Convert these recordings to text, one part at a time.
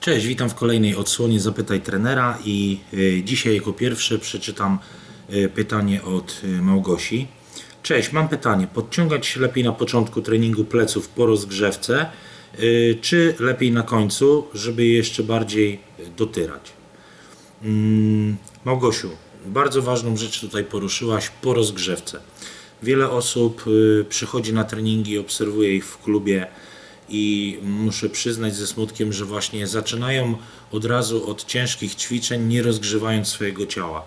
Cześć, witam w kolejnej odsłonie Zapytaj Trenera i y, dzisiaj jako pierwsze przeczytam y, pytanie od y, Małgosi. Cześć, mam pytanie. Podciągać się lepiej na początku treningu pleców po rozgrzewce, czy lepiej na końcu, żeby je jeszcze bardziej dotyrać? Mm, Małgosiu, bardzo ważną rzecz tutaj poruszyłaś po rozgrzewce. Wiele osób przychodzi na treningi, obserwuje ich w klubie i muszę przyznać ze smutkiem, że właśnie zaczynają od razu od ciężkich ćwiczeń, nie rozgrzewając swojego ciała.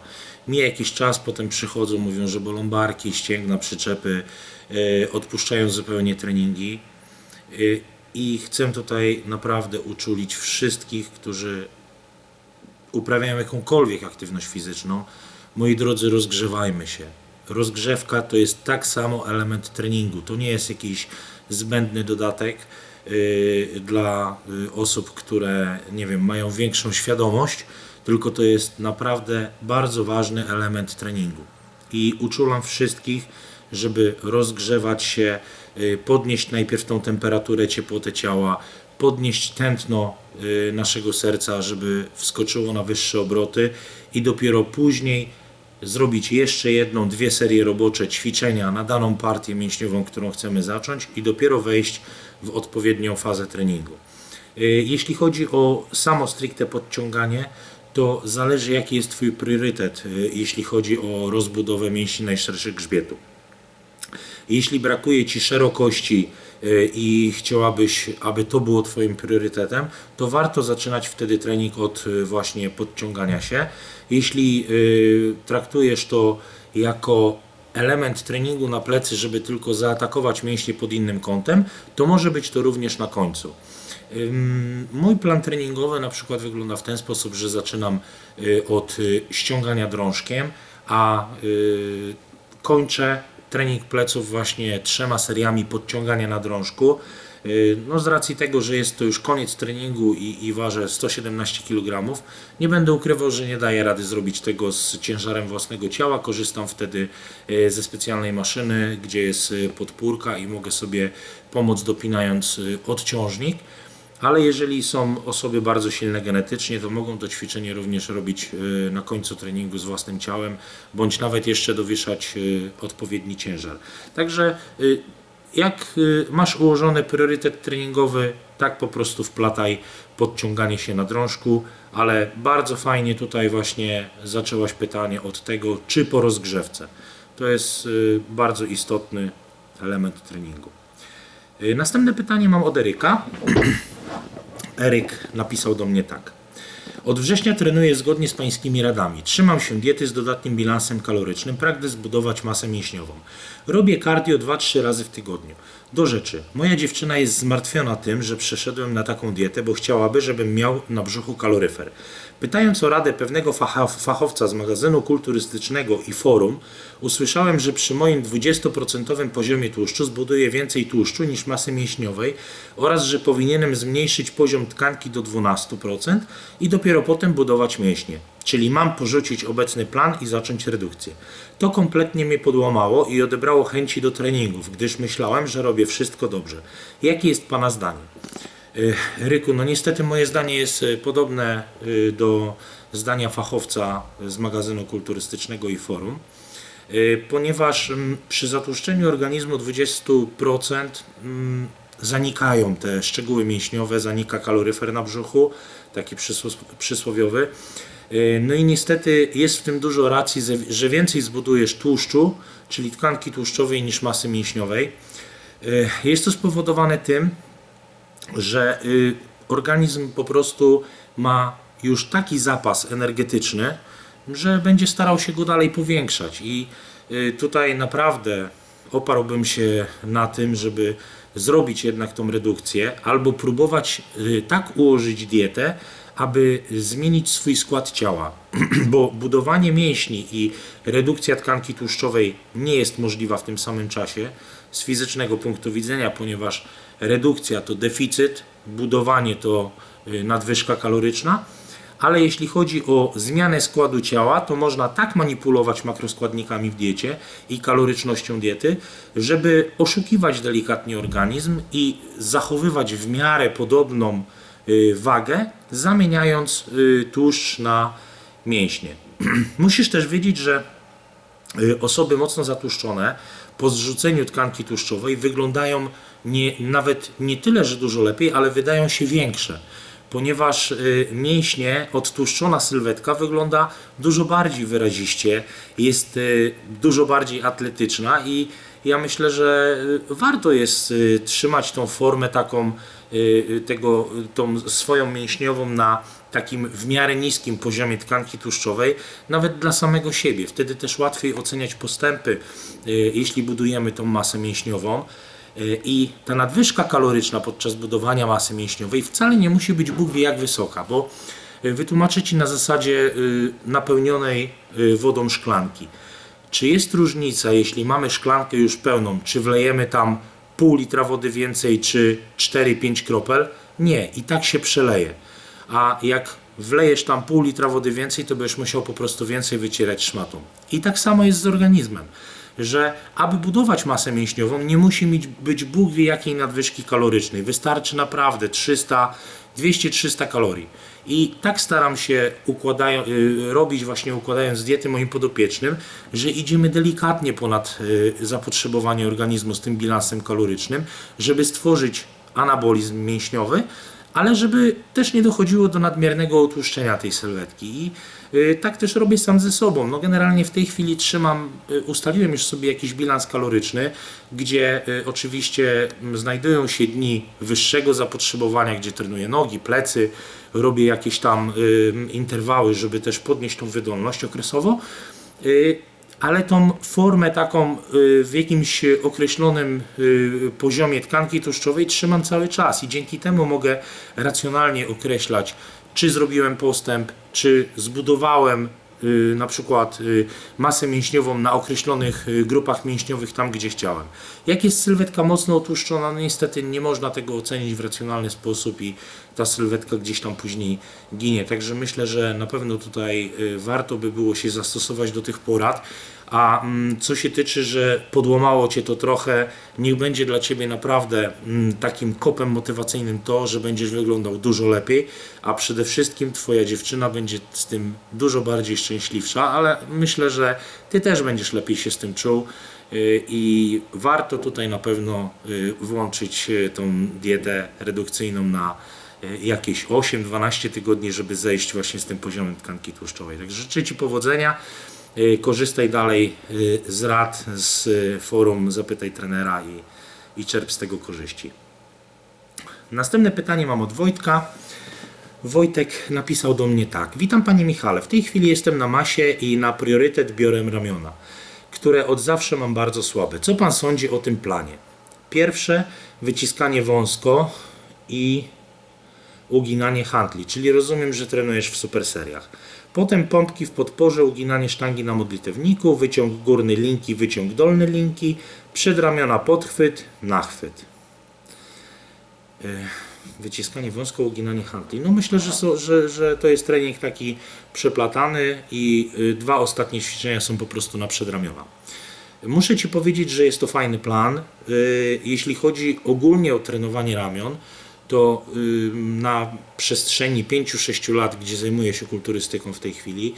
Mija jakiś czas, potem przychodzą, mówią, że bolą barki, ścięgna, przyczepy, y, odpuszczają zupełnie treningi. Y, I chcę tutaj naprawdę uczulić wszystkich, którzy uprawiają jakąkolwiek aktywność fizyczną, moi drodzy, rozgrzewajmy się. Rozgrzewka to jest tak samo element treningu. To nie jest jakiś zbędny dodatek dla yy, osób, które nie wiem, mają większą świadomość, tylko to jest naprawdę bardzo ważny element treningu. I uczulam wszystkich, żeby rozgrzewać się, yy, podnieść najpierw tą temperaturę, ciepłotę ciała, podnieść tętno y, naszego serca, żeby wskoczyło na wyższe obroty i dopiero później zrobić jeszcze jedną, dwie serie robocze ćwiczenia na daną partię mięśniową, którą chcemy zacząć i dopiero wejść w odpowiednią fazę treningu. Y, Jeśli chodzi o samo stricte podciąganie, to zależy jaki jest Twój priorytet, y, jeśli chodzi o rozbudowę mięśni najszerszych grzbietu. Jeśli brakuje Ci szerokości i chciałabyś, aby to było Twoim priorytetem, to warto zaczynać wtedy trening od y, właśnie podciągania się. Jeśli y, traktujesz to jako element treningu na plecy, żeby tylko zaatakować mięśnie pod innym kątem, to może być to również na końcu. Mój plan treningowy na przykład wygląda w ten sposób, że zaczynam y, od y, ściągania drążkiem, a y, kończę trening pleców właśnie trzema seriami podciągania na drążku. Yy, No z racji tego, że jest to już koniec treningu i, i ważę 117 kg, nie będę ukrywał, że nie daję rady zrobić tego z ciężarem własnego ciała. Korzystam wtedy yy, ze specjalnej maszyny, gdzie jest yy, podpórka i mogę sobie pomóc dopinając odciążnik. Ale jeżeli są osoby bardzo silne genetycznie, to mogą to ćwiczenie również robić y, na końcu treningu z własnym ciałem, bądź nawet jeszcze dowieszać y, odpowiedni ciężar. Także y, jak masz ułożony priorytet treningowy, tak po prostu wplataj podciąganie się na drążku, ale bardzo fajnie tutaj właśnie zaczęłaś pytanie od tego, czy po rozgrzewce. To jest bardzo istotny element treningu. Następne pytanie mam od Eryka. Eryk napisał do mnie tak. Od września trenuję zgodnie z pańskimi radami. Trzymam się diety z dodatnim bilansem kalorycznym, pragnę zbudować masę mięśniową. Robię cardio 2-3 razy w tygodniu. Do rzeczy. Moja dziewczyna jest zmartwiona tym, że przeszedłem na taką dietę, bo chciałaby, żebym miał na brzuchu kaloryfer. Pytając o radę pewnego fachowca z magazynu kulturystycznego i forum, usłyszałem, że przy moim 20% poziomie tłuszczu zbuduję więcej tłuszczu niż masy mięśniowej oraz że powinienem zmniejszyć poziom tkanki do 12% i dopiero potem budować mięśnie. Czyli mam porzucić obecny plan i zacząć redukcję. To kompletnie mnie podłamało i odebrało chęci do treningów, gdyż myślałem, że robię wszystko dobrze. Jakie jest Pana zdanie? Y, Ryku, no niestety moje zdanie jest y, podobne y, do zdania fachowca z magazynu kulturystycznego i forum, ponieważ przy zatłuszczeniu organizmu 20% mm, zanikają te szczegóły mięśniowe, zanika kaloryfer na brzuchu, taki przysło- przysłowiowy. No i niestety jest w tym dużo racji, że więcej zbudujesz tłuszczu, czyli tkanki tłuszczowej niż masy mięśniowej. Jest to spowodowane tym, że y, organizm po prostu ma już taki zapas energetyczny, że będzie starał się go dalej powiększać. I y, tutaj naprawdę oparłbym się na tym, żeby zrobić jednak tą redukcję, albo próbować y, tak ułożyć dietę, aby zmienić swój skład ciała, bo budowanie mięśni i redukcja tkanki tłuszczowej nie jest możliwa w tym samym czasie z fizycznego punktu widzenia, ponieważ redukcja to deficyt, budowanie to y, nadwyżka kaloryczna, ale jeśli chodzi o zmianę składu ciała, to można tak manipulować makroskładnikami w diecie i kalorycznością diety, żeby oszukiwać delikatnie organizm i zachowywać w miarę podobną y, wagę, zamieniając y, tłuszcz na mięśnie. Musisz też wiedzieć, że osoby mocno zatłuszczone po zrzuceniu tkanki tłuszczowej wyglądają nie, nawet nie tyle, że dużo lepiej, ale wydają się większe, ponieważ y, mięśnie, odtłuszczona sylwetka wygląda dużo bardziej wyraziście, jest y, dużo bardziej atletyczna i ja myślę, że y, warto jest trzymać tą formę taką tego, tą swoją mięśniową na takim w miarę niskim poziomie tkanki tłuszczowej, nawet dla samego siebie. Wtedy też łatwiej oceniać postępy, y, jeśli budujemy tą masę mięśniową. Y, I ta nadwyżka kaloryczna podczas budowania masy mięśniowej wcale nie musi być Bóg wie jak wysoka, bo y, wytłumaczę Ci na zasadzie napełnionej wodą szklanki. Czy jest różnica, jeśli mamy szklankę już pełną, czy wlejemy tam pół litra wody więcej, czy 4-5 kropel? Nie, i tak się przeleje. A jak wlejesz tam pół litra wody więcej, to będziesz musiał po prostu więcej wycierać szmatą. I tak samo jest z organizmem, że aby budować masę mięśniową, nie musi mieć, być Bóg wie jakiej nadwyżki kalorycznej. Wystarczy naprawdę 300, 200-300 kalorii. I tak staram się układają, y, robić właśnie układając diety moim podopiecznym, że idziemy delikatnie ponad y, zapotrzebowanie organizmu z tym bilansem kalorycznym, żeby stworzyć anabolizm mięśniowy, ale żeby też nie dochodziło do nadmiernego otłuszczenia tej sylwetki. I y, tak też robię sam ze sobą. No generalnie w tej chwili trzymam, y, ustaliłem już sobie jakiś bilans kaloryczny, gdzie y, oczywiście znajdują się dni wyższego zapotrzebowania, gdzie trenuję nogi, plecy, robię jakieś tam interwały, żeby też podnieść tą wydolność okresowo. Ale tą formę taką y, w jakimś określonym y, poziomie tkanki tłuszczowej trzymam cały czas i dzięki temu mogę racjonalnie określać, czy zrobiłem postęp, czy zbudowałem y, na przykład masę mięśniową na określonych grupach mięśniowych tam, gdzie chciałem. Jak jest sylwetka mocno otłuszczona, no niestety nie można tego ocenić w racjonalny sposób i ta sylwetka gdzieś tam później ginie. Także myślę, że na pewno tutaj y, warto by było się zastosować do tych porad. A mm, co się tyczy, że podłamało Cię to trochę, niech będzie dla Ciebie naprawdę mm, takim kopem motywacyjnym to, że będziesz wyglądał dużo lepiej, a przede wszystkim Twoja dziewczyna będzie z tym dużo bardziej szczęśliwsza, ale myślę, że Ty też będziesz lepiej się z tym czuł y, i warto tutaj na pewno y, włączyć tą dietę redukcyjną na jakieś 8-12 tygodni, żeby zejść właśnie z tym poziomem tkanki tłuszczowej. Także życzę Ci powodzenia. Y, Korzystaj dalej y, z rad z forum Zapytaj Trenera i, i czerp z tego korzyści. Następne pytanie mam od Wojtka. Wojtek napisał do mnie tak. Witam Panie Michale. W tej chwili jestem na masie i na priorytet biorę ramiona, które od zawsze mam bardzo słabe. Co Pan sądzi o tym planie? Pierwsze, wyciskanie wąsko i uginanie handli, czyli rozumiem, że trenujesz w super seriach. Potem pompki w podporze, uginanie sztangi na modlitewniku, wyciąg górny linki, wyciąg dolny linki, przedramiona podchwyt, nachwyt. Yy, Wyciskanie wąsko, uginanie handli. No myślę, że, so, że, że to jest trening taki przeplatany i y, dwa ostatnie ćwiczenia są po prostu na przedramiona. Muszę Ci powiedzieć, że jest to fajny plan. Y, Jeśli chodzi ogólnie o trenowanie ramion, to na przestrzeni 5-6 lat, gdzie zajmuję się kulturystyką w tej chwili,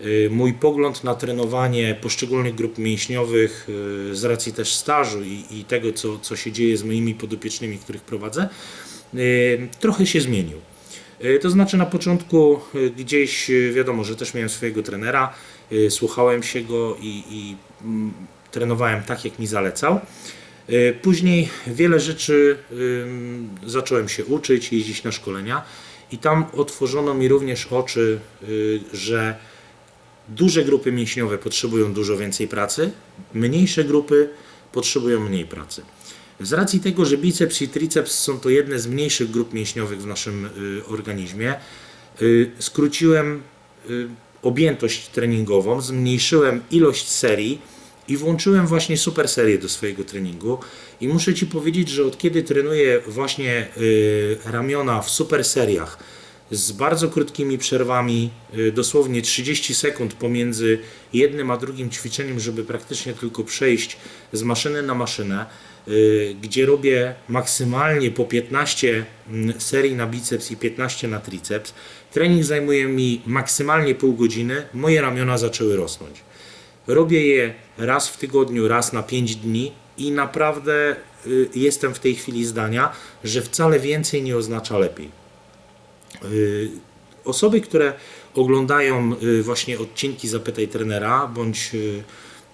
y, mój pogląd na trenowanie poszczególnych grup mięśniowych y, z racji też stażu i, i tego, co, co się dzieje z moimi podopiecznymi, których prowadzę, y, trochę się zmienił. To znaczy na początku gdzieś wiadomo, że też miałem swojego trenera, słuchałem się go i, i mm, trenowałem tak, jak mi zalecał. Y, Później wiele rzeczy zacząłem się uczyć, jeździć na szkolenia i tam otworzono mi również oczy, y, że duże grupy mięśniowe potrzebują dużo więcej pracy, mniejsze grupy potrzebują mniej pracy. Z racji tego, że biceps i triceps są to jedne z mniejszych grup mięśniowych w naszym y, organizmie, y, skróciłem objętość treningową, zmniejszyłem ilość serii i włączyłem właśnie super serię do swojego treningu. I muszę Ci powiedzieć, że od kiedy trenuję właśnie y, ramiona w super seriach, z bardzo krótkimi przerwami, y, dosłownie 30 sekund pomiędzy jednym a drugim ćwiczeniem, żeby praktycznie tylko przejść z maszyny na maszynę, y, gdzie robię maksymalnie po 15 mm, serii na biceps i 15 na triceps. Trening zajmuje mi maksymalnie pół godziny, moje ramiona zaczęły rosnąć. Robię je raz w tygodniu, raz na 5 dni i naprawdę y, jestem w tej chwili zdania, że wcale więcej nie oznacza lepiej. Y, Osoby, które oglądają y, właśnie odcinki Zapytaj Trenera bądź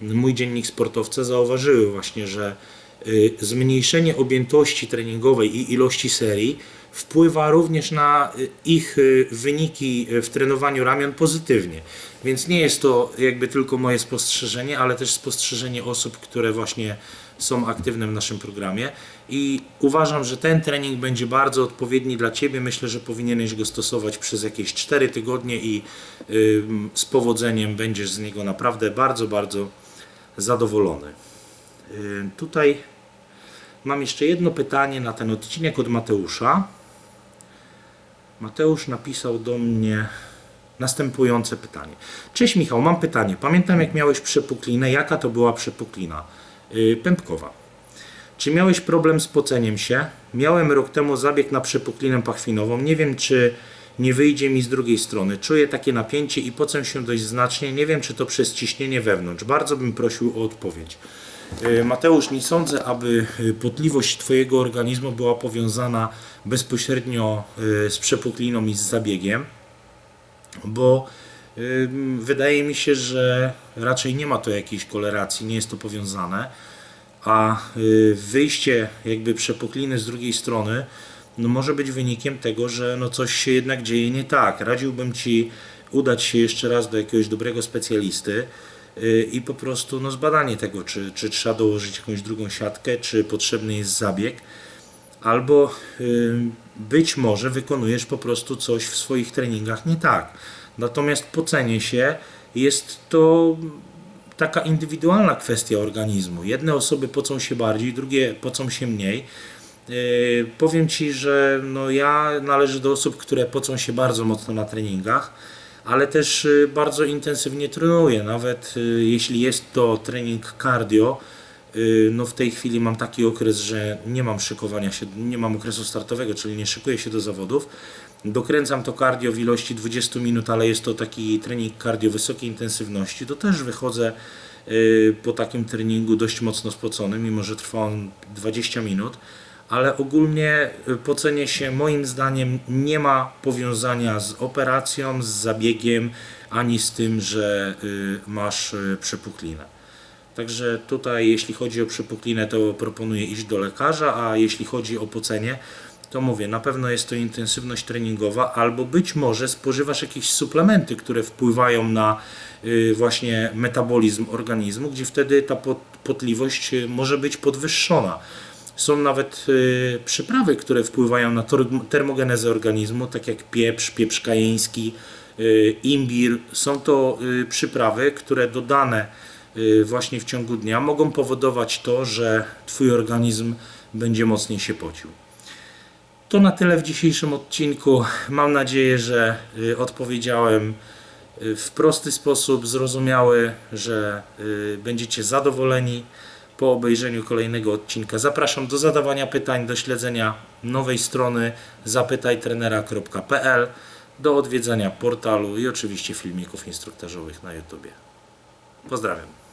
mój dziennik sportowca zauważyły właśnie, że zmniejszenie objętości treningowej i ilości serii wpływa również na y, ich y, wyniki y, w trenowaniu ramion pozytywnie. Więc nie jest to jakby tylko moje spostrzeżenie, ale też spostrzeżenie osób, które właśnie są aktywne w naszym programie i uważam, że ten trening będzie bardzo odpowiedni dla Ciebie. Myślę, że powinieneś go stosować przez jakieś 4 tygodnie i y, z powodzeniem będziesz z niego naprawdę bardzo, bardzo zadowolony. Y, tutaj mam jeszcze jedno pytanie na ten odcinek od Mateusza. Mateusz napisał do mnie następujące pytanie. Cześć Michał, mam pytanie. Pamiętam jak miałeś przepuklinę. Jaka to była przepuklina? Yy, pępkowa. Czy miałeś problem z poceniem się? Miałem rok temu zabieg na przepuklinę pachwinową. Nie wiem, czy nie wyjdzie mi z drugiej strony. Czuję takie napięcie i pocę się dość znacznie. Nie wiem, czy to przez ciśnienie wewnątrz. Bardzo bym prosił o odpowiedź. Yy, Mateusz, nie sądzę, aby yy, potliwość Twojego organizmu była powiązana bezpośrednio yy, z przepukliną i z zabiegiem bo wydaje mi się, że raczej nie ma to jakiejś koleracji, nie jest to powiązane, a wyjście jakby przepukliny z drugiej strony no może być wynikiem tego, że no coś się jednak dzieje nie tak. Radziłbym Ci udać się jeszcze raz do jakiegoś dobrego specjalisty i po prostu no, zbadanie tego, czy, czy trzeba dołożyć jakąś drugą siatkę, czy potrzebny jest zabieg albo y, być może wykonujesz po prostu coś w swoich treningach nie tak. Natomiast pocenie się jest to taka indywidualna kwestia organizmu. Jedne osoby pocą się bardziej, drugie pocą się mniej. Yy, powiem Ci, że no ja należę do osób, które pocą się bardzo mocno na treningach, ale też yy, bardzo intensywnie trenuję. Nawet yy, jeśli jest to trening cardio, Yy, no w tej chwili mam taki okres, że nie mam szykowania się, nie mam okresu startowego, czyli nie szykuję się do zawodów. Dokręcam to cardio w ilości 20 minut, ale jest to taki trening cardio wysokiej intensywności. To też wychodzę po takim treningu dość mocno spocony, mimo że trwa on 20 minut. Ale ogólnie yy, pocenie się moim zdaniem nie ma powiązania z operacją, z zabiegiem, ani z tym, że yy, masz yy, przepuklinę. Także tutaj, jeśli chodzi o przepuklinę, to proponuję iść do lekarza, a jeśli chodzi o pocenie, to mówię, na pewno jest to intensywność treningowa, albo być może spożywasz jakieś suplementy, które wpływają na y, właśnie metabolizm organizmu, gdzie wtedy ta pot- potliwość y, może być podwyższona. Są nawet y, przyprawy, które wpływają na termogenezę organizmu, tak jak pieprz, pieprz kajeński, y, imbir. Są to y, przyprawy, które dodane y, właśnie w ciągu dnia mogą powodować to, że Twój organizm będzie mocniej się pocił. To na tyle w dzisiejszym odcinku. Mam nadzieję, że y, odpowiedziałem y, w prosty sposób, zrozumiały, że y, będziecie zadowoleni po obejrzeniu kolejnego odcinka. Zapraszam do zadawania pytań, do śledzenia nowej strony zapytajtrenera.pl, do odwiedzania portalu i oczywiście filmików instruktażowych na YouTube. Pozdrawiam.